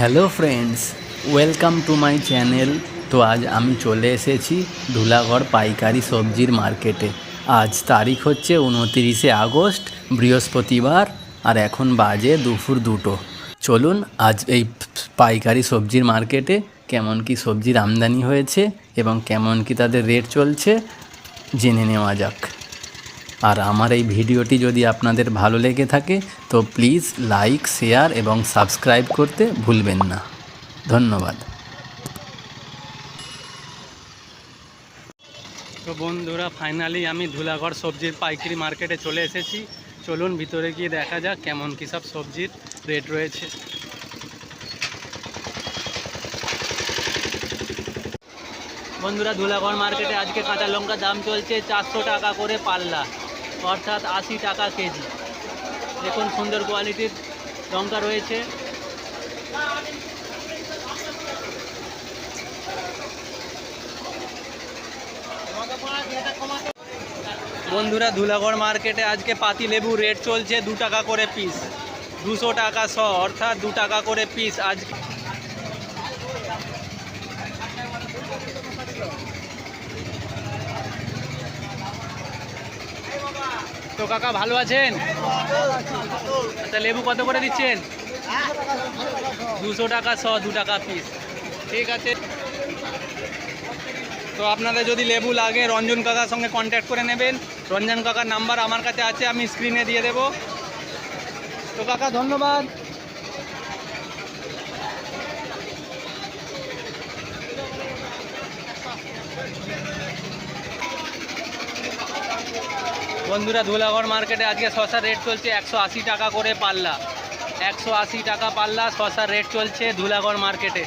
Hello friends welcome to my channel তো আজ আমি চলে এসেছি ধুলাগড় পাইকারি সবজির মার্কেটে আজ তারিখ হচ্ছে উনতিরিশে আগস্ট, বৃহস্পতিবার, আর এখন বাজে দুপুর দুটো। চলুন আজ এই পাইকারি সবজির মার্কেটে কেমন কি সবজির আমদানি হয়েছে এবং কেমন কি তাদের রেট চলছে, জেনে নেওয়া যাক। আর আমার এই ভিডিওটি যদি আপনাদের ভালো লেগে থাকে, তো প্লিজ লাইক, শেয়ার এবং সাবস্ক্রাইব করতে ভুলবেন না। ধন্যবাদ। তো বন্ধুরা ফাইনালি আমি ধুলাগড় সবজির পাইকারি মার্কেটে চলে এসেছি। চলুন ভিতরে গিয়ে দেখা যাক কেমন কী সব সবজির রেট রয়েছে। বন্ধুরা ধুলাগড় মার্কেটে আজকে কাঁচা লঙ্কার দাম চলছে চারশো টাকা করে পাল্লা। অর্থাৎ আশি টাকা কেজি। দেখুন সুন্দর কোয়ালিটির লঙ্কা রয়েছে। বন্ধুরা, ধুলাগড় মার্কেটে আজকে পাতি লেবু রেট চলছে দু টাকা করে পিস দুশো টাকা শ, অর্থাৎ দু টাকা করে পিস আজ তো কাকা, ভালো আছেন? আচ্ছা লেবু কত করে দিচ্ছেন? দুশো টাকা শ, দু টাকা পিস ঠিক আছে। তো আপনাদের যদি লেবু লাগে, রঞ্জন কাকার সঙ্গে কন্ট্যাক্ট করে নেবেন। রঞ্জন কাকার নাম্বার আমার কাছে আছে, আমি স্ক্রিনে দিয়ে দেব। তো কাকা, ধন্যবাদ। বন্ধুরা ধুলাগড় মার্কেটে আজকে শশার রেট চলছে একশো আশি টাকা করে পাল্লা। একশো আশি টাকা পাল্লা, শশার রেট চলছে ধুলাগড় মার্কেটে।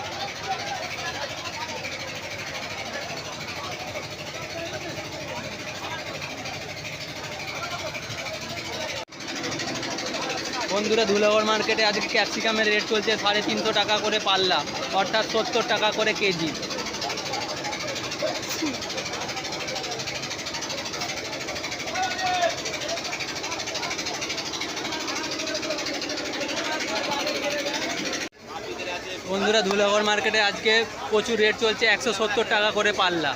বন্ধুরা ধুলাগড় মার্কেটে আজকে ক্যাপসিকামের রেট চলছে সাড়ে তিনশো টাকা করে পাল্লা, অর্থাৎ সত্তর টাকা করে কেজি। বন্ধুরা ধুলাগড় মার্কেটে আজকে প্রচুর রেট চলছে, একশো সত্তর টাকা করে পাল্লা।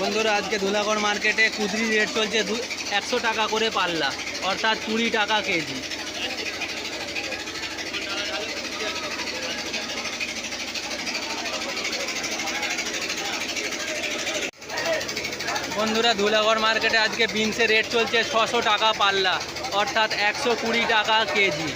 বন্ধুরা, আজকে ধুলাগড় মার্কেটে কুদরি রেট চলছে একশো টাকা করে পাল্লা, অর্থাৎ কুড়ি টাকা কেজি। বন্ধুরা ধুলাগড় মার্কেটে আজকে বিনসের রেট চলছে ছশো টাকা পাল্লা, অর্থাৎ একশো কুড়ি টাকা কেজি।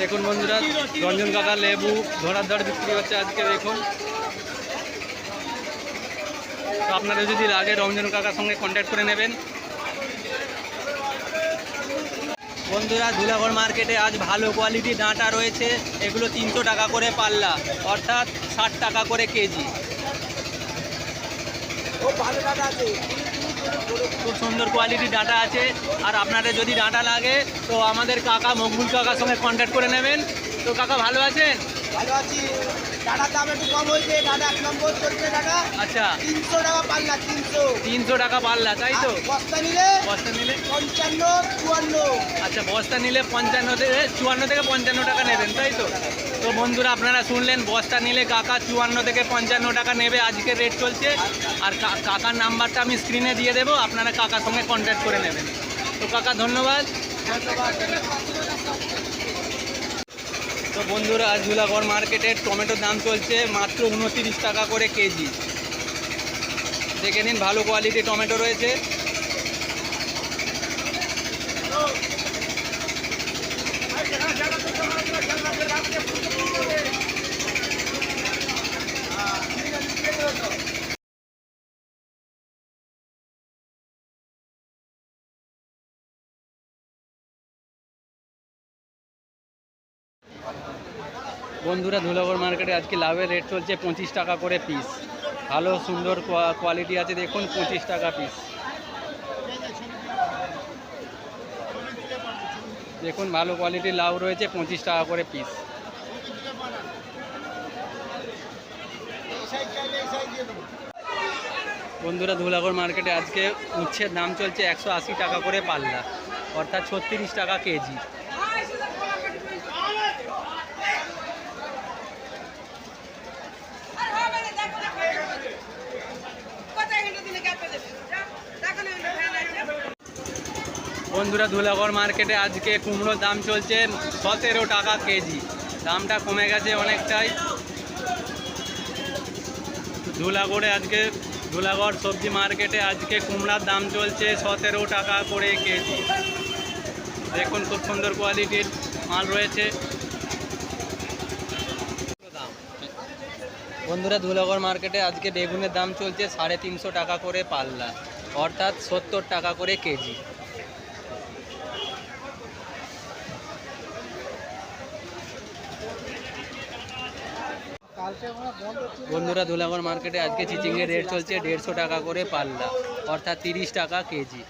দেখুন বন্ধুরা, রঞ্জন কাকা লেবু, ধরার ধর বিক্রি হচ্ছে আজকে, দেখুন। তো আপনাদের যদি লাগে রঞ্জন কাকার সঙ্গে কন্ট্যাক্ট করে নেবেন। বন্ধুরা ধুলাগড় মার্কেটে আজ ভালো কোয়ালিটি ডাঁটা রয়েছে। এগুলো তিনশো টাকা করে পাল্লা অর্থাৎ ষাট টাকা করে কেজি। খুব সুন্দর কোয়ালিটি ডাঁটা আছে। আর আপনাদের যদি ডাঁটা লাগে তো আমাদের কাকা মকবুল কাকার সঙ্গে কন্ট্যাক্ট করে নেবেন। তো কাকা ভালো আছেন? ভালো আছি। টাটার দাম একটু কম হয়েছে টাটা এক নম্বর চলছে টাটা আচ্ছা। তিনশো টাকা পাল্লা তিনশো। তিনশো টাকা পাল্লা তাই তো? বস্তা নিলে বস্তা নিলে? পঞ্চান্ন চুয়ান্ন। আচ্ছা বস্তা নিলে পঞ্চান্ন থেকে চুয়ান্ন থেকে পঞ্চান্ন টাকা নেবেন তাই তো? তো বন্ধুরা আপনারা শুনলেন বস্তা নিলে কাকা চুয়ান্ন থেকে পঞ্চান্ন টাকা নেবে আজকে রেট চলছে। আর কাকার নাম্বারটা আমি স্ক্রিনে দিয়ে দেবো আপনারা কাকার সঙ্গে কন্ট্যাক্ট করে নেবেন। তো কাকা ধন্যবাদ। তো বন্ধুরা আজ ঝুলাগড় মার্কেটে টমেটোর দাম চলছে মাত্র উনতিরিশ টাকা করে কেজি। দেখে নিন, ভালো কোয়ালিটি টমেটো রয়েছে। বন্ধুরা ধুলাগড় মার্কেটে আজকে লাভের রেট চলছে পঁচিশ টাকা করে পিস ভালো, সুন্দর কোয়ালিটি আছে, দেখুন, পঁচিশ টাকা পিস দেখুন, ভালো কোয়ালিটির লাউ রয়েছে, পঁচিশ টাকা করে পিস বন্ধুরা ধুলাগড় মার্কেটে আজকে উচ্ছের দাম চলছে একশো আশি টাকা করে পাল্লা, অর্থাৎ ছত্রিশ টাকা কেজি। বন্ধুরা ধুলাগড় মার্কেটে আজকে কুমড়োর দাম চলছে সতেরো টাকা কেজি। দামটা কমে গেছে অনেকটাই। ধুলাগড়ে আজকে ধুলাগড় সবজি মার্কেটে আজকে কুমড়ার দাম চলছে সতেরো টাকা করে কেজি। দেখুন খুব সুন্দর কোয়ালিটির মাল রয়েছে। বন্ধুরা ধুলাগড় মার্কেটে আজকে বেগুনের দাম চলছে সাড়ে তিনশো টাকা করে পাল্লা, অর্থাৎ সত্তর টাকা করে কেজি। বন্ধুরা, ধুলাগড় মার্কেটে আজকে চিচিংয়ের রেট চলছে দেড়শো টাকা করে পাল্লা, অর্থাৎ তিরিশ টাকা কেজি।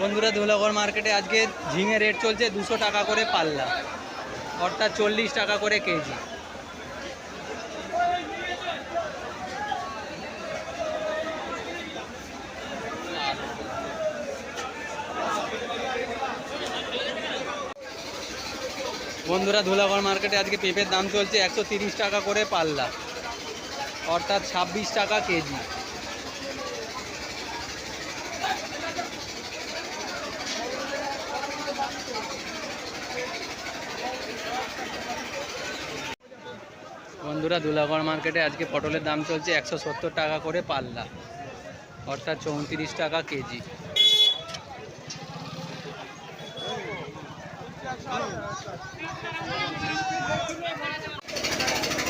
বন্ধুরা, ধুলাগড় মার্কেটে আজকে ঝিঙে রেট চলছে দুশো টাকা করে পাল্লা, অর্থাৎ চল্লিশ টাকা করে কেজি। বন্ধুরা, ধুলাগড় মার্কেটে আজকে পেঁপের দাম চলছে একশো টাকা করে পাল্লা, অর্থাৎ ছাব্বিশ টাকা কেজি। বন্ধুরা দুলাগড় মার্কেটে আজকে পটলের দাম চলছে একশো সত্তর টাকা করে পাল্লা, অর্থাৎ চৌত্রিশ টাকা কেজি।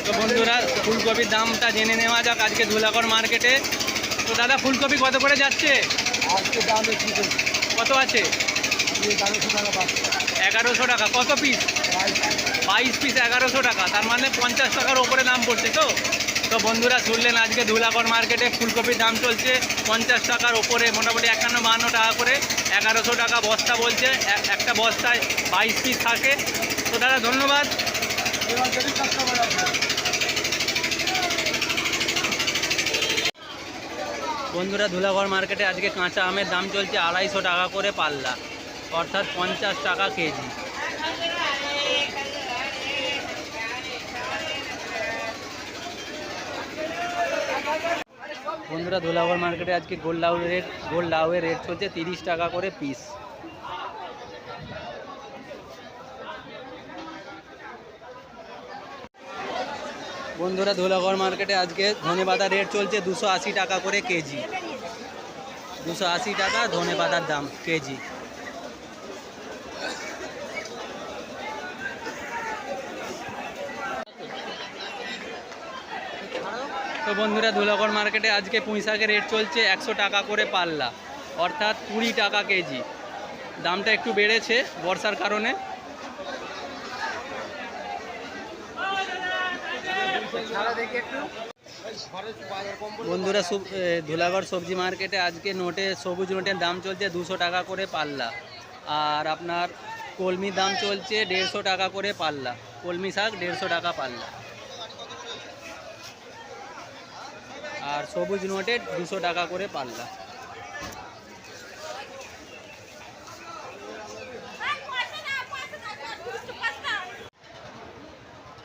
তো বন্ধুরা ফুলকপির দামটা জেনে নেওয়া যাক আজকে ধুলাগড় মার্কেটে। তো দাদা ফুলকপি কত করে যাচ্ছে? কত আছে? এগারোশো টাকা এগারোশো টাকা কত পিস বাইশ পিস এগারোশো টাকা তার মানে পঞ্চাশ টাকার ওপরে দাম পড়ছে তো? তো বন্ধুরা শুনলেন আজকে ধুলাগড় মার্কেটে ফুলকপির দাম চলছে পঞ্চাশ টাকার ওপরে মোটামুটি একান্ন বাহান্ন টাকা করে। এগারোশো টাকা বস্তা বলছে। একটা বস্তায় বাইশ পিস থাকে। তো দাদা, ধন্যবাদ। বন্ধুরা, ধুলাঘর মার্কেটে আজকে কাঁচা আমের দাম চলছে আড়াইশো টাকা করে পাল্লা, অর্থাৎ পঞ্চাশ টাকা কেজি। বন্ধুরা ধুলাগড় মার্কেটে আজকে গোল লাউ রেট গোল লাউয়ের রেট চলছে তিরিশ টাকা করে পিস বন্ধুরা ধুলাগড় মার্কেটে আজকে ধনে পাতার রেট চলছে দুশো টাকা করে কেজি। দুশো টাকা ধনে পাতার দাম কেজি। তো বন্ধুরা ধুলাগড় মার্কেটে আজকে পুঁই শাকের রেট চলছে একশো টাকা করে পাল্লা, অর্থাৎ কুড়ি টাকা কেজি। দামটা একটু বেড়েছে বর্ষার কারণে। বন্ধুরা ধুলাগড় সবজি মার্কেটে আজকে নোটে, সবুজ নোটের দাম চলছে দুশো টাকা করে পাল্লা। আর আপনার কলমির দাম চলছে দেড়শো টাকা করে পাল্লা। কলমি শাক দেড়শো টাকা পাল্লা। আর সবুজ নোটে দুশো টাকা করে পাল্লা।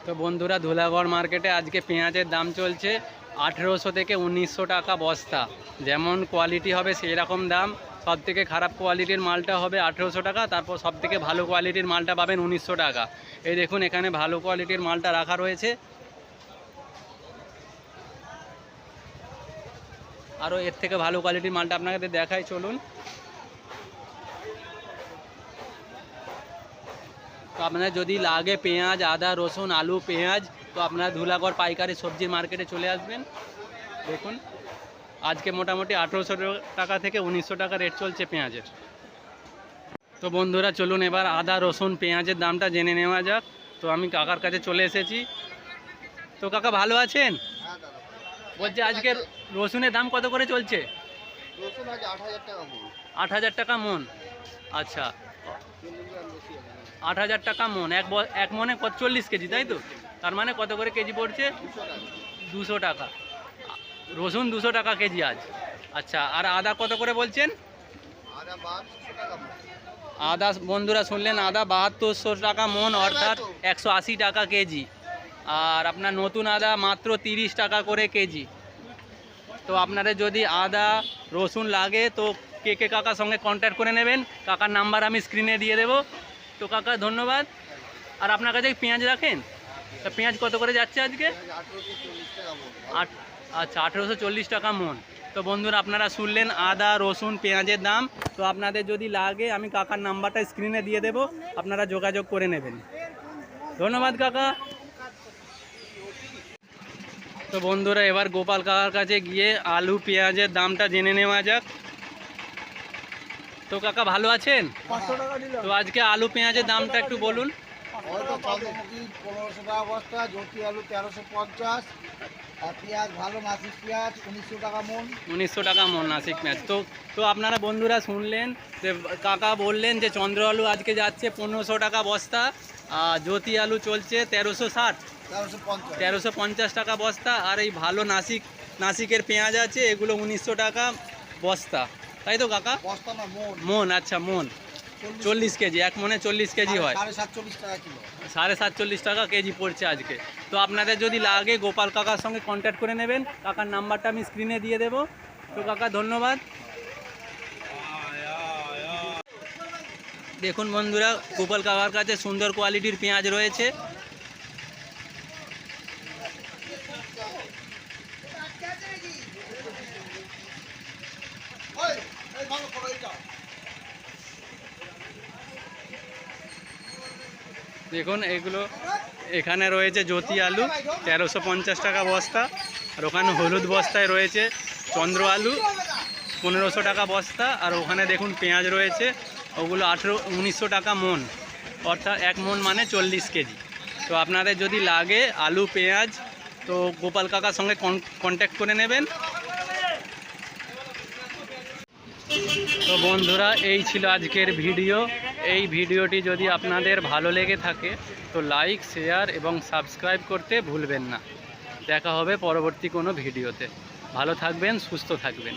তো বন্ধুরা ধুলাগড় মার্কেটে আজকে পেঁয়াজের দাম চলছে আঠেরোশো থেকে উনিশশো টাকা বস্তা। যেমন কোয়ালিটি হবে সেই রকম দাম সব থেকে খারাপ কোয়ালিটির মালটা হবে আঠেরোশো টাকা, তারপর সব থেকে ভালো কোয়ালিটির মালটা পাবেন উনিশশো টাকা। এই দেখুন, এখানে ভালো কোয়ালিটির মালটা রাখা রয়েছে। আরও এর থেকে ভালো কোয়ালিটির মালটা আপনাকে দেখাই, চলুন। তো আপনার যদি লাগে পেঁয়াজ, আদা, রসুন, আলু, পেঁয়াজ, তো আপনারা ধুলাগড় পাইকারি সবজির মার্কেটে চলে আসবেন। দেখুন, আজকে মোটামুটি আঠেরোশো টাকা থেকে উনিশশো টাকা রেট চলছে পেঁয়াজের। তো বন্ধুরা, চলুন এবার আদা, রসুন, পেঁয়াজের দামটা জেনে নেওয়া যাক। তো আমি কাকার কাছে চলে এসেছি। তো কাকা, ভালো আছেন? হ্যাঁ বলছে আজকে রসুনের দাম কত করে চলছে? আট হাজার টাকা মন। আচ্ছা। আট হাজার টাকা মন। এক এক মনে কত চল্লিশ কেজি তাই তো? তার মানে কত করে কেজি পড়ছে? দুশো টাকা। রসুন দুশো টাকা কেজি আজ। আচ্ছা আর আদা কত করে বলছেন? আদা বন্ধুরা শুনলেন আদা বাহাত্তরশো টাকা মন অর্থাৎ একশো আশি টাকা কেজি। আর আপনার নতুন আদা মাত্র তিরিশ টাকা করে কেজি। তো আপনাদের যদি আদা, রসুন লাগে, তো কে কে কাকার সঙ্গে কন্ট্যাক্ট করে নেবেন। কাকার নাম্বার আমি স্ক্রিনে দিয়ে দেবো। তো কাকা, ধন্যবাদ। আর আপনার কাছে পেঁয়াজ রাখেন? তা পেঁয়াজ কত করে যাচ্ছে আজকে? আট আচ্ছা আঠেরোশো চল্লিশ টাকা মন। তো বন্ধুরা, আপনারা শুনলেন আদা, রসুন, পেঁয়াজের দাম। তো আপনাদের যদি লাগে, আমি কাকার নাম্বারটা স্ক্রিনে দিয়ে দেবো। আপনারা যোগাযোগ করে নেবেন। ধন্যবাদ, কাকা। তো বন্ধুরা এবার গোপাল কাকার কাছে গিয়ে আলু পেঁয়াজের দামটা জেনে নেওয়া যাক। তো কাকা ভালো আছেন? তো আজকে আলু পেঁয়াজের দামটা একটু বলুন। পনেরোশো টাকা বস্তা জ্যোতি আলু তেরোশো পঞ্চাশ আর পেঁয়াজ ভালো নাসিক পেঁয়াজ উনিশশো টাকা মন। উনিশশো টাকা মন নাসিক ম্যাচ তো তো আপনারা বন্ধুরা শুনলেন যে কাকা বললেন যে চন্দ্র আলু আজকে যাচ্ছে পনেরোশো টাকা বস্তা আর জ্যোতি আলু চলছে তেরোশো ষাট। তেরোশো পঞ্চাশ। টাকা বস্তা আর এই ভালো নাসিক নাসিকের পেঁয়াজ আছে এগুলো উনিশশো টাকা বস্তা। তাই তো কাকা? মন। আচ্ছা মন। চল্লিশ কেজি। এক মনে চল্লিশ কেজি হয়। সাড়ে সাতচল্লিশ টাকা কেজি পড়ছে আজকে। তো আপনাদের যদি লাগে গোপাল কাকার সঙ্গে কন্ট্যাক্ট করে নেবেন। কাকার নাম্বারটা আমি স্ক্রিনে দিয়ে দেবো। তো কাকা ধন্যবাদ। দেখুন বন্ধুরা গোপাল কাকার কাছে সুন্দর কোয়ালিটির পেঁয়াজ রয়েছে। দেখুন, এগুলো এখানে রয়েছে জ্যোতি আলু, তেরোশো পঞ্চাশ টাকা বস্তা। আর ওখানে হলুদ বস্তায় রয়েছে চন্দ্র আলু, পনেরোশো টাকা বস্তা। আর ওখানে দেখুন, পেঁয়াজ রয়েছে, ওগুলো আঠেরো, উনিশশো টাকা মন। অর্থাৎ এক মন মানে চল্লিশ কেজি। তো আপনাদের যদি লাগে আলু, পেঁয়াজ, তো গোপাল কাকার সঙ্গে কন্ট্যাক্ট করে নেবেন। তো বন্ধুরা, এই ছিল আজকের ভিডিও। এই ভিডিওটি যদি আপনাদের ভালো লেগে থাকে, তো লাইক শেয়ার এবং সাবস্ক্রাইব করতে ভুলবেন না। দেখা হবে পরবর্তী কোনো ভিডিওতে। ভালো থাকবেন, সুস্থ থাকবেন।